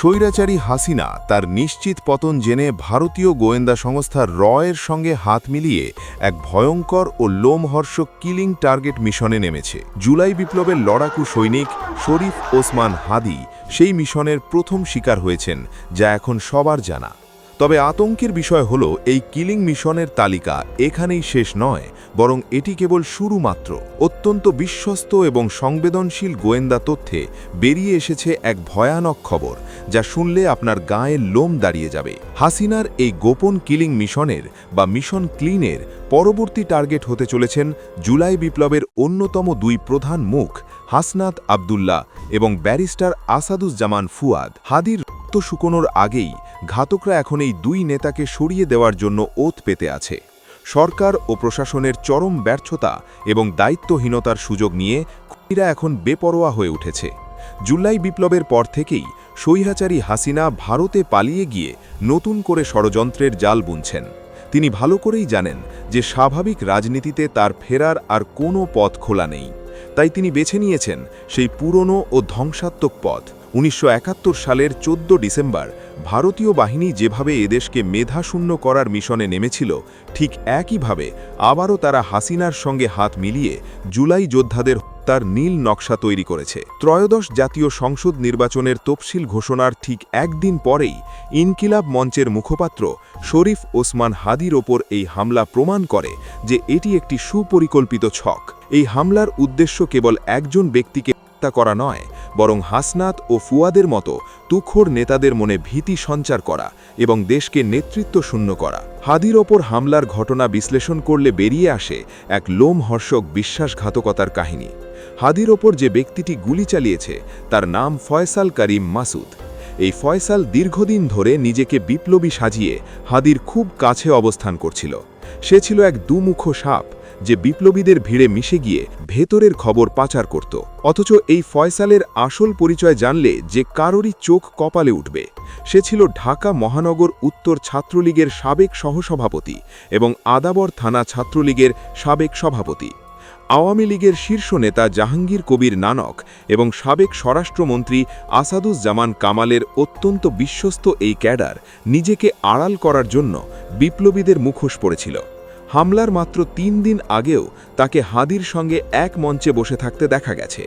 স্বৈরাচারী হাসিনা তার নিশ্চিত পতন জেনে ভারতীয় গোয়েন্দা সংস্থা রয়ের সঙ্গে হাত মিলিয়ে এক ভয়ঙ্কর ও লোমহর্ষ কিলিং টার্গেট মিশনে নেমেছে। জুলাই বিপ্লবের লড়াকু সৈনিক শরীফ ওসমান হাদি সেই মিশনের প্রথম শিকার হয়েছেন, যা এখন সবার জানা। তবে আতঙ্কের বিষয় হল, এই কিলিং মিশনের তালিকা এখানেই শেষ নয়, বরং এটি কেবল শুরু মাত্র অত্যন্ত বিশ্বস্ত এবং সংবেদনশীল গোয়েন্দা তথ্যে বেরিয়ে এসেছে এক ভয়ানক খবর, যা শুনলে আপনার গায়ের লোম দাঁড়িয়ে যাবে। হাসিনার এই গোপন কিলিং মিশনের বা মিশন ক্লিনের পরবর্তী টার্গেট হতে চলেছেন জুলাই বিপ্লবের অন্যতম দুই প্রধান মুখ, হাসনাত আবদুল্লাহ এবং ব্যারিস্টার আসাদুজ্জামান ফুয়াদ। হাদির রক্ত শুকোনোর আগেই ঘাতকরা এখন এই দুই নেতাকে সরিয়ে দেওয়ার জন্য ওত পেতে আছে। সরকার ও প্রশাসনের চরম ব্যর্থতা এবং দায়িত্বহীনতার সুযোগ নিয়ে খুনিরা এখন বেপরোয়া হয়ে উঠেছে। জুলাই বিপ্লবের পর থেকেই সৈহাচারী হাসিনা ভারতে পালিয়ে গিয়ে নতুন করে ষড়যন্ত্রের জাল বুনছেন। তিনি ভালো করেই জানেন যে স্বাভাবিক রাজনীতিতে তার ফেরার আর কোনো পথ খোলা নেই। তাই তিনি বেছে নিয়েছেন সেই পুরনো ও ধ্বংসাত্মক পথ। উনিশশো একাত্তর সালের ১৪ ডিসেম্বর ভারতীয় বাহিনী যেভাবে এদেশকে মেধাশূন্য করার মিশনে নেমেছিল, ঠিক একইভাবে আবারও তারা হাসিনার সঙ্গে হাত মিলিয়ে জুলাই যোদ্ধাদের হত্যার নীল নকশা তৈরি করেছে। ত্রয়োদশ জাতীয় সংসদ নির্বাচনের তফসিল ঘোষণার ঠিক একদিন পরেই ইনকিলাব মঞ্চের মুখপাত্র শরীফ ওসমান হাদির ওপর এই হামলা প্রমাণ করে যে এটি একটি সুপরিকল্পিত ছক। এই হামলার উদ্দেশ্য কেবল একজন ব্যক্তিকে হত্যা করা নয়, বরং হাসনাত ও ফুয়াদের মতো তুখোর নেতাদের মনে ভীতি সঞ্চার করা এবং দেশকে নেতৃত্ব শূন্য করা। হাদির ওপর হামলার ঘটনা বিশ্লেষণ করলে বেরিয়ে আসে এক লোমহর্ষক বিশ্বাসঘাতকতার কাহিনী। হাদির ওপর যে ব্যক্তিটি গুলি চালিয়েছে, তার নাম ফয়সাল করিম মাসুদ। এই ফয়সাল দীর্ঘদিন ধরে নিজেকে বিপ্লবী সাজিয়ে হাদির খুব কাছে অবস্থান করছিল। সে ছিল এক দুমুখ সাপ যে বিপ্লবীদের ভিড়ে মিশে গিয়ে ভেতরের খবর পাচার করত। অথচ এই ফয়সালের আসল পরিচয় জানলে যে কারোরই চোখ কপালে উঠবে। সে ছিল ঢাকা মহানগর উত্তর ছাত্রলীগের সাবেক সহসভাপতি এবং আদাবর থানা ছাত্রলীগের সাবেক সভাপতি। আওয়ামী লীগের শীর্ষ নেতা জাহাঙ্গীর কবির নানক এবং সাবেক স্বরাষ্ট্রমন্ত্রী আসাদুজ্জামান কামালের অত্যন্ত বিশ্বস্ত এই ক্যাডার নিজেকে আড়াল করার জন্য বিপ্লবীদের মুখোশ পড়েছিল। হামলার মাত্র তিন দিন আগেও তাকে হাদির সঙ্গে এক মঞ্চে বসে থাকতে দেখা গেছে।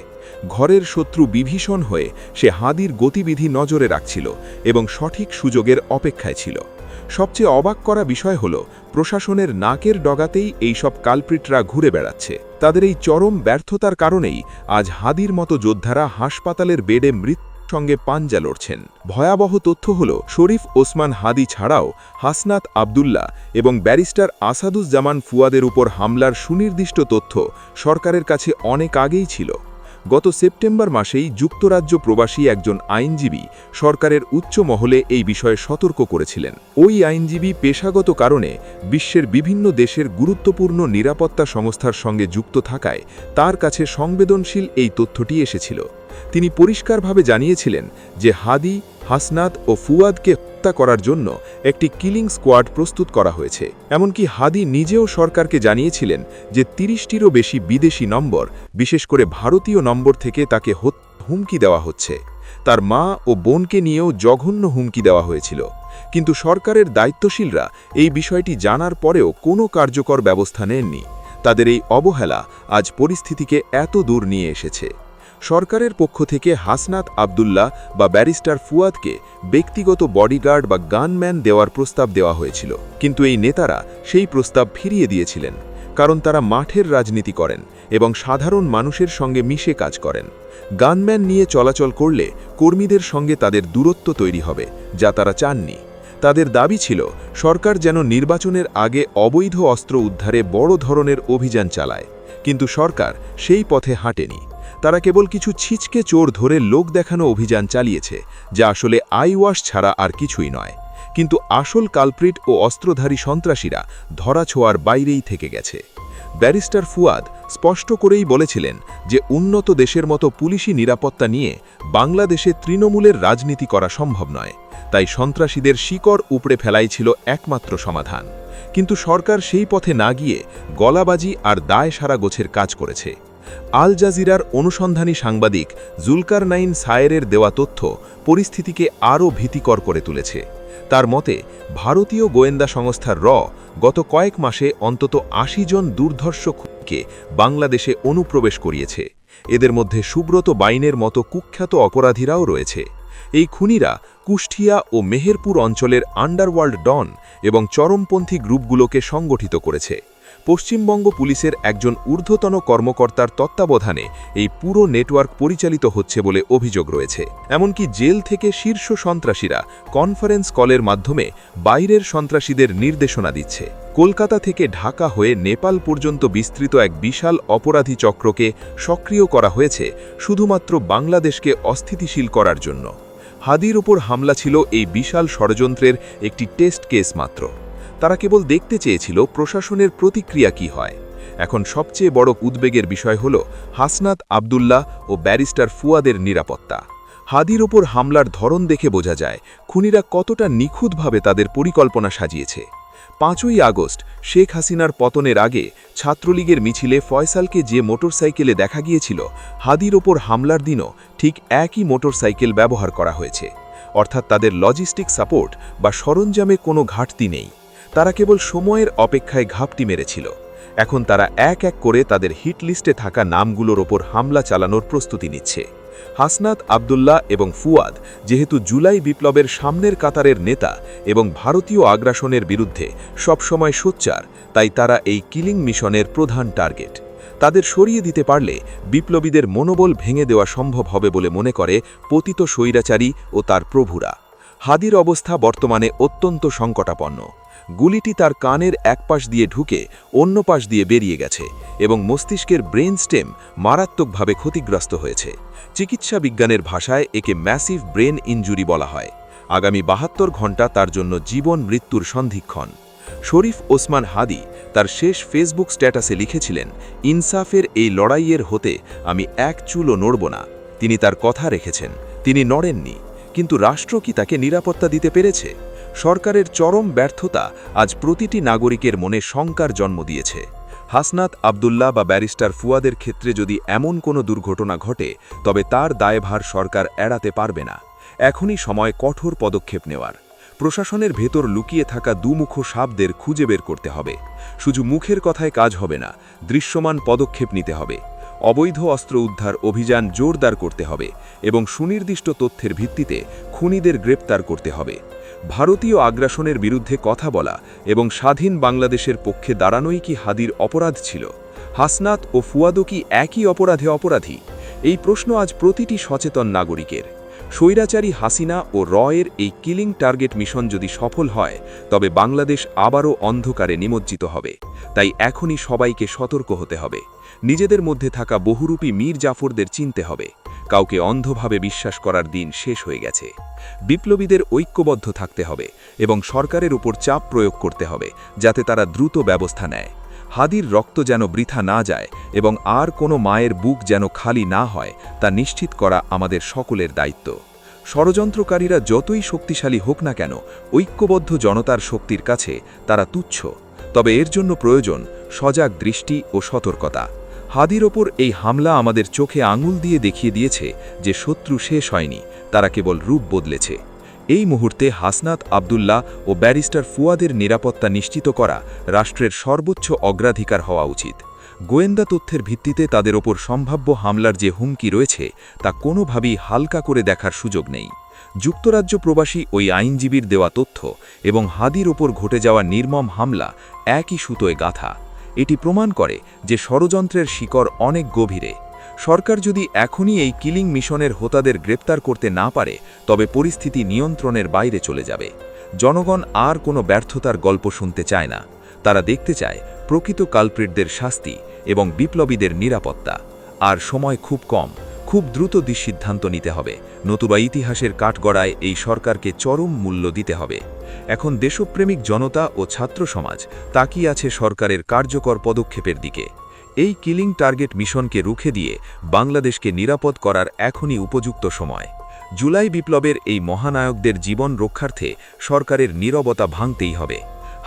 ঘরের শত্রু বিভীষণ হয়ে সে হাদির গতিবিধি নজরে রাখছিল এবং সঠিক সুযোগের অপেক্ষায় ছিল। সবচেয়ে অবাক করা বিষয় হল, প্রশাসনের নাকের ডগাতেই এইসব কালপ্রিটরা ঘুরে বেড়াচ্ছে। তাদের এই চরম ব্যর্থতার কারণেই আজ হাদির মতো যোদ্ধারা হাসপাতালের বেডে মৃত্যু সঙ্গে পাঞ্জা লড়ছেন। ভয়াবহ তথ্য হল, শরীফ ওসমান হাদি ছাড়াও হাসনাত আবদুল্লাহ এবং ব্যারিস্টার আসাদুজ্জামান ফুয়াদের উপর হামলার সুনির্দিষ্ট তথ্য সরকারের কাছে অনেক আগেই ছিল। গত সেপ্টেম্বর মাসেই যুক্তরাজ্য প্রবাসী একজন আইনজীবী সরকারের উচ্চ মহলে এই বিষয়ে সতর্ক করেছিলেন। ওই আইনজীবী পেশাগত কারণে বিশ্বের বিভিন্ন দেশের গুরুত্বপূর্ণ নিরাপত্তা সংস্থার সঙ্গে যুক্ত থাকায় তার কাছে সংবেদনশীল এই তথ্যটি এসেছিল। তিনি পরিষ্কারভাবে জানিয়েছিলেন যে হাদি হাসনাত ও ফুয়াদকে হত্যা করার জন্য একটি কিলিং স্কোয়াড প্রস্তুত করা হয়েছে। এমনকি হাদি নিজেও সরকারকে জানিয়েছিলেন যে তিরিশটিরও বেশি বিদেশি নম্বর, বিশেষ করে ভারতীয় নম্বর থেকে তাকে হুমকি দেওয়া হচ্ছে। তার মা ও বোনকে নিয়েও জঘন্য হুমকি দেওয়া হয়েছিল। কিন্তু সরকারের দায়িত্বশীলরা এই বিষয়টি জানার পরেও কোনো কার্যকর ব্যবস্থা নেননি। তাদের এই অবহেলা আজ পরিস্থিতিকে এত দূর নিয়ে এসেছে। সরকারের পক্ষ থেকে হাসনাত আবদুল্লাহ বা ব্যারিস্টার ফুয়াদকে ব্যক্তিগত বডিগার্ড বা গানম্যান দেওয়ার প্রস্তাব দেওয়া হয়েছিল। কিন্তু এই নেতারা সেই প্রস্তাব ফিরিয়ে দিয়েছিলেন, কারণ তারা মাঠের রাজনীতি করেন এবং সাধারণ মানুষের সঙ্গে মিশে কাজ করেন। গানম্যান নিয়ে চলাচল করলে কর্মীদের সঙ্গে তাদের দূরত্ব তৈরি হবে, যা তারা চাননি। তাদের দাবি ছিল, সরকার যেন নির্বাচনের আগে অবৈধ অস্ত্র উদ্ধারে বড় ধরনের অভিযান চালায়, কিন্তু সরকার সেই পথে হাঁটেনি। তারা কেবল কিছু ছিচকে চোর ধরে লোক দেখানো অভিযান চালিয়েছে, যা আসলে আইওয়াশ ছাড়া আর কিছুই নয়। কিন্তু আসল কালপ্রিট ও অস্ত্রধারী সন্ত্রাসীরা ধরাছোঁয়ার বাইরেই থেকে গেছে। ব্যারিস্টার ফুয়াদ স্পষ্ট করেই বলেছিলেন যে উন্নত দেশের মতো পুলিশি নিরাপত্তা নিয়ে বাংলাদেশে তৃণমূলের রাজনীতি করা সম্ভব নয়। তাই সন্ত্রাসীদের শিকড় উপড়ে ফেলাই ছিল একমাত্র সমাধান। কিন্তু সরকার সেই পথে না গিয়ে গলাবাজি আর দায় সারা গোছের কাজ করেছে। আল জাজিরার অনুসন্ধানী সাংবাদিক জুলকার নাইন সায়েরের দেওয়া তথ্য পরিস্থিতিকে আরও ভীতিকর করে তুলেছে। তার মতে, ভারতীয় গোয়েন্দা সংস্থার র গত কয়েক মাসে অন্তত আশি জন দুর্ধর্ষ খুনিকে বাংলাদেশে অনুপ্রবেশ করিয়েছে। এদের মধ্যে সুব্রত বাইনের মতো কুখ্যাত অপরাধীরাও রয়েছে। এই খুনিরা কুষ্টিয়া ও মেহেরপুর অঞ্চলের আন্ডারওয়ার্ল্ড ডন এবং চরমপন্থী গ্রুপগুলোকে সংগঠিত করেছে। পশ্চিমবঙ্গ পুলিশের একজন ঊর্ধ্বতন কর্মকর্তার তত্ত্বাবধানে এই পুরো নেটওয়ার্ক পরিচালিত হচ্ছে বলে অভিযোগ রয়েছে। এমনকি জেল থেকে শীর্ষ সন্ত্রাসীরা কনফারেন্স কলের মাধ্যমে বাইরের সন্ত্রাসীদের নির্দেশনা দিচ্ছে। কলকাতা থেকে ঢাকা হয়ে নেপাল পর্যন্ত বিস্তৃত এক বিশাল অপরাধী চক্রকে সক্রিয় করা হয়েছে শুধুমাত্র বাংলাদেশকে অস্থিতিশীল করার জন্য। হাদির ওপর হামলা ছিল এই বিশাল ষড়যন্ত্রের একটি টেস্ট কেস মাত্র। তারা কেবল দেখতে চেয়েছিল প্রশাসনের প্রতিক্রিয়া কি হয়। এখন সবচেয়ে বড় উদ্বেগের বিষয় হল হাসনাত আবদুল্লাহ ও ব্যারিস্টার ফুয়াদের নিরাপত্তা। হাদির ওপর হামলার ধরন দেখে বোঝা যায় খুনিরা কতটা নিখুঁতভাবে তাদের পরিকল্পনা সাজিয়েছে। পাঁচই আগস্ট, শেখ হাসিনার পতনের আগে ছাত্রলীগের মিছিলে ফয়সালকে যে মোটরসাইকেলে দেখা গিয়েছিল, হাদির ওপর হামলার দিনও ঠিক একই মোটরসাইকেল ব্যবহার করা হয়েছে। অর্থাৎ তাদের লজিস্টিক সাপোর্ট বা সরঞ্জামে কোনো ঘাটতি নেই। তারা কেবল সময়ের অপেক্ষায় ঘাপটি মেরেছিল। এখন তারা এক এক করে তাদের হিট লিস্টে থাকা নামগুলোর ওপর হামলা চালানোর প্রস্তুতি নিচ্ছে। হাসনাত, আবদুল্লাহ এবং ফুয়াদ, যেহেতু জুলাই বিপ্লবের সামনের কাতারের নেতা এবং ভারতীয় আগ্রাসনের বিরুদ্ধে সবসময় সোচ্চার, তাই তারা এই কিলিং মিশনের প্রধান টার্গেট। তাদের সরিয়ে দিতে পারলে বিপ্লবীদের মনোবল ভেঙে দেওয়া সম্ভব হবে বলে মনে করে পতিত স্বৈরাচারী ও তার প্রভুরা। হাদির অবস্থা বর্তমানে অত্যন্ত সংকটাপন্ন। গুলিটি তার কানের এক পাশ দিয়ে ঢুকে অন্য পাশ দিয়ে বেরিয়ে গেছে এবং মস্তিষ্কের ব্রেন স্টেম মারাত্মকভাবে ক্ষতিগ্রস্ত হয়েছে। চিকিৎসা বিজ্ঞানের ভাষায় একে ম্যাসিভ ব্রেন ইঞ্জুরি বলা হয়। আগামী বাহাত্তর ঘণ্টা তার জন্য জীবন মৃত্যুর সন্ধিক্ষণ। শরীফ ওসমান হাদি তার শেষ ফেসবুক স্ট্যাটাসে লিখেছিলেন, ইনসাফের এই লড়াইয়ের হতে আমি এক চুলও নড়ব না। তিনি তার কথা রেখেছেন। তিনি নড়েননি, কিন্তু রাষ্ট্র কি তাকে নিরাপত্তা দিতে পেরেছে? সরকারের চরম ব্যর্থতা আজ প্রতিটি নাগরিকের মনে শঙ্কার জন্ম দিয়েছে। হাসনাত আবদুল্লাহ বা ব্যারিস্টার ফুয়াদের ক্ষেত্রে যদি এমন কোনো দুর্ঘটনা ঘটে, তবে তার দায়ভার সরকার এড়াতে পারবে না। এখনই সময় কঠোর পদক্ষেপ নেওয়ার। প্রশাসনের ভেতর লুকিয়ে থাকা দুমুখো সাপদের খুঁজে বের করতে হবে। শুধু মুখের কথায় কাজ হবে না, দৃশ্যমান পদক্ষেপ নিতে হবে। অবৈধ অস্ত্র উদ্ধার অভিযান জোরদার করতে হবে এবং সুনির্দিষ্ট তথ্যের ভিত্তিতে খুনিদের গ্রেপ্তার করতে হবে। ভারতীয় আগ্রাসনের বিরুদ্ধে কথা বলা এবং স্বাধীন বাংলাদেশের পক্ষে দাঁড়ানোই কি হাদির অপরাধ ছিল? হাসনাত ও ফুয়াদো কি একই অপরাধে অপরাধী? এই প্রশ্ন আজ প্রতিটি সচেতন নাগরিকের। স্বৈরাচারী হাসিনা ও রয়ের এই কিলিং টার্গেট মিশন যদি সফল হয়, তবে বাংলাদেশ আবারও অন্ধকারে নিমজ্জিত হবে। তাই এখনই সবাইকে সতর্ক হতে হবে। নিজেদের মধ্যে থাকা বহুরূপী মীর জাফরদের চিনতে হবে। কাউকে অন্ধভাবে বিশ্বাস করার দিন শেষ হয়ে গেছে। বিপ্লবীদের ঐক্যবদ্ধ থাকতে হবে এবং সরকারের উপর চাপ প্রয়োগ করতে হবে, যাতে তারা দ্রুত ব্যবস্থা নেয়। হাদির রক্ত যেন বৃথা না যায় এবং আর কোনো মায়ের বুক যেন খালি না হয়, তা নিশ্চিত করা আমাদের সকলের দায়িত্ব। ষড়যন্ত্রকারীরা যতই শক্তিশালী হোক না কেন, ঐক্যবদ্ধ জনতার শক্তির কাছে তারা তুচ্ছ। তবে এর জন্য প্রয়োজন সজাগ দৃষ্টি ও সতর্কতা। হাদির ওপর এই হামলা আমাদের চোখে আঙুল দিয়ে দেখিয়ে দিয়েছে যে শত্রু শেষ হয়নি, তারা কেবল রূপ বদলেছে। এই মুহূর্তে হাসনাত আবদুল্লাহ ও ব্যারিস্টার ফুয়াদের নিরাপত্তা নিশ্চিত করা রাষ্ট্রের সর্বোচ্চ অগ্রাধিকার হওয়া উচিত। গোয়েন্দা তথ্যের ভিত্তিতে তাদের ওপর সম্ভাব্য হামলার যে হুমকি রয়েছে, তা কোনোভাবেই হালকা করে দেখার সুযোগ নেই। যুক্তরাজ্য প্রবাসী ওই আইনজীবীর দেওয়া তথ্য এবং হাদির ওপর ঘটে যাওয়া নির্মম হামলা একই সুতোয় গাথা। এটি প্রমাণ করে যে ষড়যন্ত্রের শিকড় অনেক গভীরে। সরকার যদি এখনই এই কিলিং মিশনের হোতাদের গ্রেপ্তার করতে না পারে, তবে পরিস্থিতি নিয়ন্ত্রণের বাইরে চলে যাবে। জনগণ আর কোনো ব্যর্থতার গল্প শুনতে চায় না। তারা দেখতে চায়, প্রকৃত কালপ্রিটদের শাস্তি এবং বিপ্লবীদের নিরাপত্তা। আর সময় খুব কম। খুব দ্রুত সিদ্ধান্ত নিতে হবে। নতুবা ইতিহাসের কাঠগড়ায় এই সরকারকে চরম মূল্য দিতে হবে। এখন দেশপ্রেমিক জনতা ও ছাত্র সমাজ তাকিয়ে আছে সরকারের কার্যকর পদক্ষেপের দিকে। এই কিলিং টার্গেট মিশনকে রুখে দিয়ে বাংলাদেশকে নিরাপদ করার এখনই উপযুক্ত সময়। জুলাই বিপ্লবের এই মহানায়কদের জীবন রক্ষার্থে সরকারের নীরবতা ভাঙতেই হবে।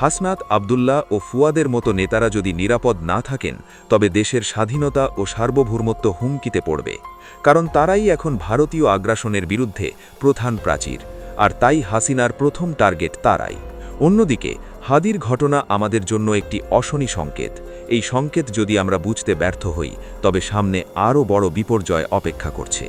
হাসনাত, আবদুল্লাহ ও ফুয়াদের মতো নেতারা যদি নিরাপদ না থাকেন, তবে দেশের স্বাধীনতা ও সার্বভৌমত্ব হুমকিতে পড়বে। কারণ তারাই এখন ভারতীয় আগ্রাসনের বিরুদ্ধে প্রধান প্রাচীর, আর তাই হাসিনার প্রথম টার্গেট তারাই। অন্যদিকে, হাদির ঘটনা আমাদের জন্য একটি অশনি সংকেত। এই সংকেত যদি আমরা বুঝতে ব্যর্থ হই, তবে সামনে আরও বড় বিপর্যয় অপেক্ষা করছে।